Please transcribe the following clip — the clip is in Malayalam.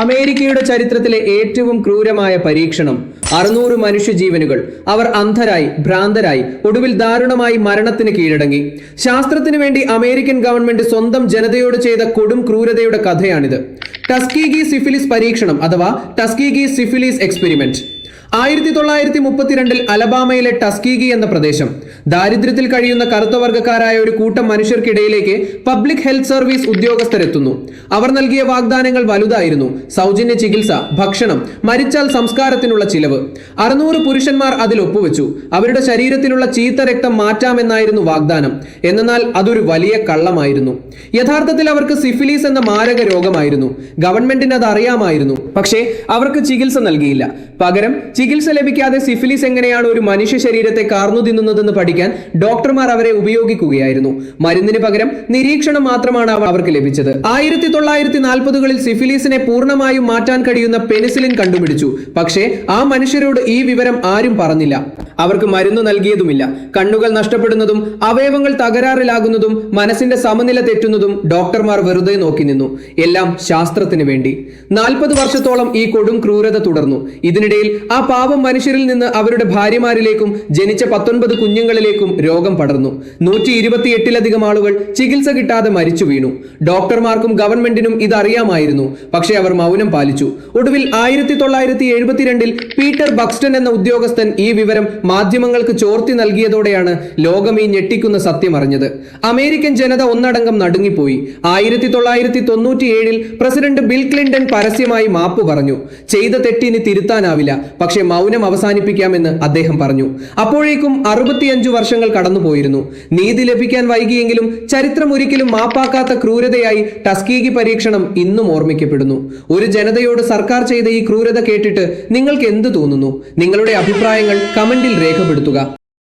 അമേരിക്കയുടെ ചരിത്രത്തിലെ ഏറ്റവും ക്രൂരമായ പരീക്ഷണം അറുന്നൂറ് മനുഷ്യജീവനുകൾ അവർ അന്ധരായി ഭ്രാന്തരായി ഒടുവിൽ ദാരുണമായി മരണത്തിന് കീഴടങ്ങി. ശാസ്ത്രത്തിനു വേണ്ടി അമേരിക്കൻ ഗവൺമെന്റ് സ്വന്തം ജനതയോട് ചെയ്ത കൊടും ക്രൂരതയുടെ കഥയാണിത്. ടസ്കീഗി സിഫിലിസ് പരീക്ഷണം അഥവാ ടസ്കീഗി സിഫിലിസ് എക്സ്പെരിമെന്റ്. ആയിരത്തി തൊള്ളായിരത്തി മുപ്പത്തിരണ്ടിൽ അലബാമയിലെ ടസ്കീഗി എന്ന പ്രദേശം. ദാരിദ്ര്യത്തിൽ കഴിയുന്ന കറുത്ത വർഗക്കാരായ ഒരു കൂട്ടം മനുഷ്യർക്കിടയിലേക്ക് പബ്ലിക് ഹെൽത്ത് സർവീസ് ഉദ്യോഗസ്ഥരെത്തുന്നു. അവർ നൽകിയ വാഗ്ദാനങ്ങൾ വലുതായിരുന്നു. സൗജന്യ ചികിത്സ ഭക്ഷണം മരിച്ചാൽ സംസ്കാരത്തിനുള്ള ചിലവ്. അറുന്നൂറ് പുരുഷന്മാർ അതിൽ ഒപ്പുവെച്ചു. അവരുടെ ശരീരത്തിലുള്ള ചീത്ത രക്തം മാറ്റാമെന്നായിരുന്നു വാഗ്ദാനം. എന്നാൽ അതൊരു വലിയ കള്ളമായിരുന്നു. യഥാർത്ഥത്തിൽ അവർക്ക് സിഫിലീസ് എന്ന മാരക രോഗമായിരുന്നു. ഗവൺമെന്റിന് അത് അറിയാമായിരുന്നു പക്ഷേ അവർക്ക് ചികിത്സ നൽകിയില്ല. പകരം ചികിത്സ ലഭിക്കാതെ സിഫിലിസ് എങ്ങനെയാണ് ഒരു മനുഷ്യ ശരീരത്തെ കാർന്നു തിന്നുന്നതെന്ന് പഠിക്കാൻ ഡോക്ടർമാർ അവരെ ഉപയോഗിക്കുകയായിരുന്നു. മരുന്നിന് പകരം നിരീക്ഷണം മാത്രമാണ് അവർക്ക് ലഭിച്ചത്. ആയിരത്തി തൊള്ളായിരത്തി നാൽപ്പതുകളിൽ സിഫിലിസിനെ പൂർണമായും മാറ്റാൻ കഴിയുന്ന പെനിസിലിൻ കണ്ടുപിടിച്ചു. പക്ഷേ ആ മനുഷ്യരോട് ഈ വിവരം ആരും പറഞ്ഞില്ല. അവർക്ക് മരുന്ന് നൽകിയതുമില്ല. കണ്ണുകൾ നഷ്ടപ്പെടുന്നതും അവയവങ്ങൾ തകരാറിലാകുന്നതും മനസ്സിന്റെ സമനില തെറ്റുന്നതും ഡോക്ടർമാർ വെറുതെ നോക്കി നിന്നു. എല്ലാം ശാസ്ത്രത്തിന് വേണ്ടി. നാൽപ്പത് വർഷത്തോളം ഈ കൊടും ക്രൂരത തുടർന്നു. ഇതിനിടയിൽ ആ പാവം മനുഷ്യരിൽ നിന്ന് അവരുടെ ഭാര്യമാരിലേക്കും ജനിച്ച പത്തൊൻപത് കുഞ്ഞുങ്ങളിലേക്കും രോഗം പടർന്നു. നൂറ്റി ഇരുപത്തിയെട്ടിലധികം ആളുകൾ ചികിത്സ കിട്ടാതെ മരിച്ചു വീണു. ഡോക്ടർമാർക്കും ഗവൺമെന്റിനും ഇതറിയാമായിരുന്നു. പക്ഷേ അവർ മൗനം പാലിച്ചു. ഒടുവിൽ ആയിരത്തി തൊള്ളായിരത്തി എഴുപത്തിരണ്ടിൽ പീറ്റർ ബക്സ്റ്റൺ എന്ന ഉദ്യോഗസ്ഥൻ ഈ വിവരം മാധ്യമങ്ങൾക്ക് ചോർത്തി നൽകിയതോടെയാണ് ലോകം ഈ ഞെട്ടിക്കുന്ന സത്യം അറിഞ്ഞത്. അമേരിക്കൻ ജനത ഒന്നടങ്കം നടുങ്ങിപ്പോയി. ആയിരത്തി തൊള്ളായിരത്തി തൊണ്ണൂറ്റി ഏഴിൽ പ്രസിഡന്റ് ബിൽ ക്ലിന്റൺ പരസ്യമായി മാപ്പ് പറഞ്ഞു. ചെയ്ത തെറ്റിന് തിരുത്താനാവില്ല. പക്ഷേ മൗനം അവസാനിപ്പിക്കാമെന്ന് അദ്ദേഹം പറഞ്ഞു. അപ്പോഴേക്കും അറുപത്തിയഞ്ചു വർഷങ്ങൾ കടന്നുപോയിരുന്നു. നീതി ലഭിക്കാൻ വൈകിയെങ്കിലും ചരിത്രം ഒരിക്കലും മാപ്പാക്കാത്ത ക്രൂരതയായി ടസ്കീഗി പരീക്ഷണം ഇന്നും ഓർമ്മിക്കപ്പെടുന്നു. ഒരു ജനതയോട് സർക്കാർ ചെയ്ത ഈ ക്രൂരത കേട്ടിട്ട് നിങ്ങൾക്ക് എന്ത് തോന്നുന്നു? നിങ്ങളുടെ അഭിപ്രായങ്ങൾ കമന്റിൽ രേഖപ്പെടുത്തുക.